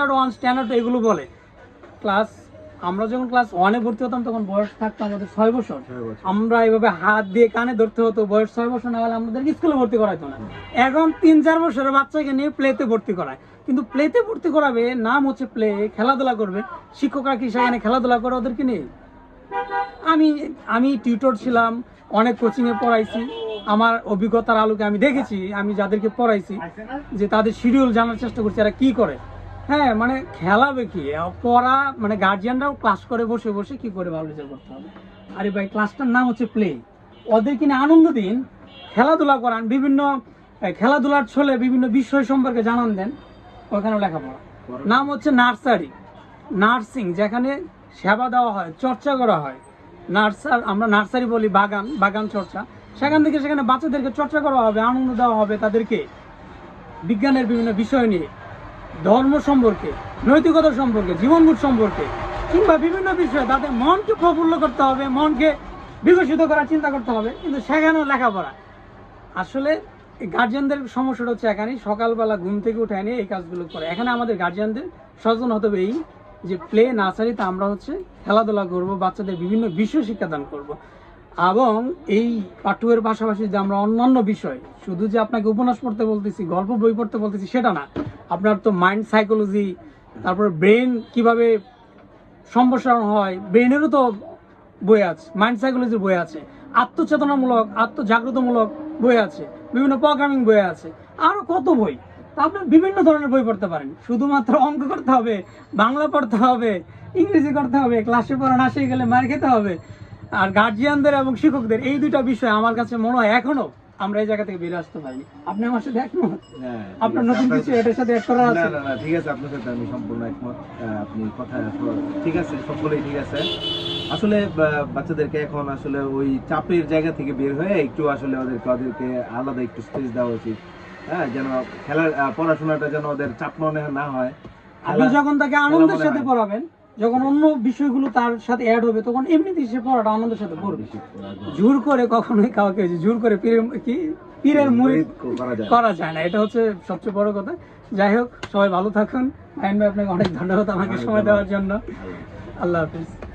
Standard one standard এগুলো বলে। Class আমরা যখন ক্লাস ওয়ানে ভর্তি হতাম তখন বয়স থাকতো আমাদের ছয় বছর। আমরা এইভাবে হাত দিয়ে কানে ধরতে হতো বয়স ছয় বছর না হলে আমাদের স্কুলে ভর্তি করাইতো না। এখন তিন চার বছরের বাচ্চাকে নিয়ে প্লেতে ভর্তি করায়। কিন্তু প্লেতে ভর্তি করাবে নাম হচ্ছে প্লে খেলাধুলা করবে। শিক্ষকরা কি সেখানে খেলাধুলা করে ওদেরকে নিয়ে? আমি আমি টিউটর ছিলাম অনেক কোচিংয়ে পড়াইছি। আমার অভিজ্ঞতার আলোকে আমি দেখেছি আমি যাদেরকে পড়াইছি যে তাদের শিডিউল জানার চেষ্টা করছি এরা কি করে? হ্যাঁ মানে খেলাবে কি? পড়া মানে গার্জিয়ানরাও ক্লাস করে বসে বসে কি করে ভালো রেজাল্ট করতে হবে? আরে ভাই ক্লাসটার নাম হচ্ছে প্লে ওদের কিনে আনন্দ দিন খেলাধুলা করান বিভিন্ন খেলাধুলার ছলে বিভিন্ন বিষয় সম্পর্কে জানান দেন ওখানে লেখাপড়া। নাম হচ্ছে নার্সারি। নার্সিং যেখানে সেবা দেওয়া হয় চর্চা করা হয়। নার্সার আমরা নার্সারি বলি বাগান বাগান চর্চা। সেখান থেকে সেখানে বাচ্চাদেরকে চর্চা করা হবে আনন্দ দেওয়া হবে তাদেরকে। বিজ্ঞানের বিভিন্ন বিষয় নিয়ে। ধর্ম সম্পর্কে, নৈতিকতা সম্পর্কে, জীবনবোধ সম্পর্কে, কিংবা বিভিন্ন বিষয়ে তাদের মনকে প্রফুল্ল করতে হবে, মনকে বিকশিত করার চিন্তা করতে হবে, কিন্তু সেখানেও লেখাপড়া। আসলে গার্জিয়ানদের সমস্যাটা হচ্ছে এখানেই, সকালবেলা ঘুম থেকে উঠে এনে এই কাজগুলো করে। এখানে আমাদের গার্জিয়ানদের সচেতন হতে হবে এই যে প্লে নার্সারিতে আমরা হচ্ছে খেলাধুলা করব, বাচ্চাদের বিভিন্ন বিষয় শিক্ষাদান করব। এবং এই পাঠ্যের পাশাপাশি যে আমরা অন্যান্য বিষয়, শুধু যে আপনাকে উপন্যাস পড়তে বলতেছি, গল্প বই পড়তে বলতেছি, সেটা না। আপনার তো মাইন্ড সাইকোলজি তারপরে ব্রেন কীভাবে সম্প্রসারণ হয় ব্রেনেরও তো বই আছে মাইন্ড সাইকোলজির বই আছে, আত্মচেতনামূলক, আত্মজাগ্রতমূলক বই আছে, বিভিন্ন প্রোগ্রামিং বই আছে, আরও কত বই? তা আপনি বিভিন্ন ধরনের বই পড়তে পারেন। শুধুমাত্র অঙ্ক করতে হবে, বাংলা পড়তে হবে, ইংরেজি করতে হবে ক্লাসে পড়া না শিখে গেলে মার খেতে হবে। আর গার্জিয়ানদের এবং শিক্ষকদের এই দুইটা বিষয় আমার কাছে মনে হয় এখনও আমরা এই জায়গা থেকে বেরিয়ে আসতে পারিনি। আপনি আমার সাথে একমত? হ্যাঁ, আপনার নতুন কিছু এটার সাথে করার না আছে? না না ঠিক আছে আপনার সাথে আমি সম্পূর্ণ একমত। আপনি কথা ঠিক আছে সকলেই ঠিক আছে। আসলে বাচ্চাদেরকে এখন আসলে ওই চাপের জায়গা থেকে বের হয়ে একটু আসলে ওদেরকে ওদেরকে আলাদা একটু স্পেস দেওয়া উচিত। হ্যাঁ যেন খেলার পড়াশোনাটা যেন ওদের চাপ মনে না হয়। আপনি যখন তাকে আনন্দের সাথে পড়াবেন যখন অন্য বিষয়গুলো তার সাথে অ্যাড হবে তখন এমনিতেই সে পড়াটা আনন্দের সাথে পড়বে। জোর করে কখনোই কাউকে জোর করে পীরের কি? পীরের মুড়ি করা যায়। করা যায় না। এটা হচ্ছে সবচেয়ে বড় কথা। যাই হোক সবাই ভালো থাকুন। আইন ভাই আপনাকে অনেক ধন্যবাদ আমাকে সময় দেওয়ার জন্য। আল্লাহ হাফিজ।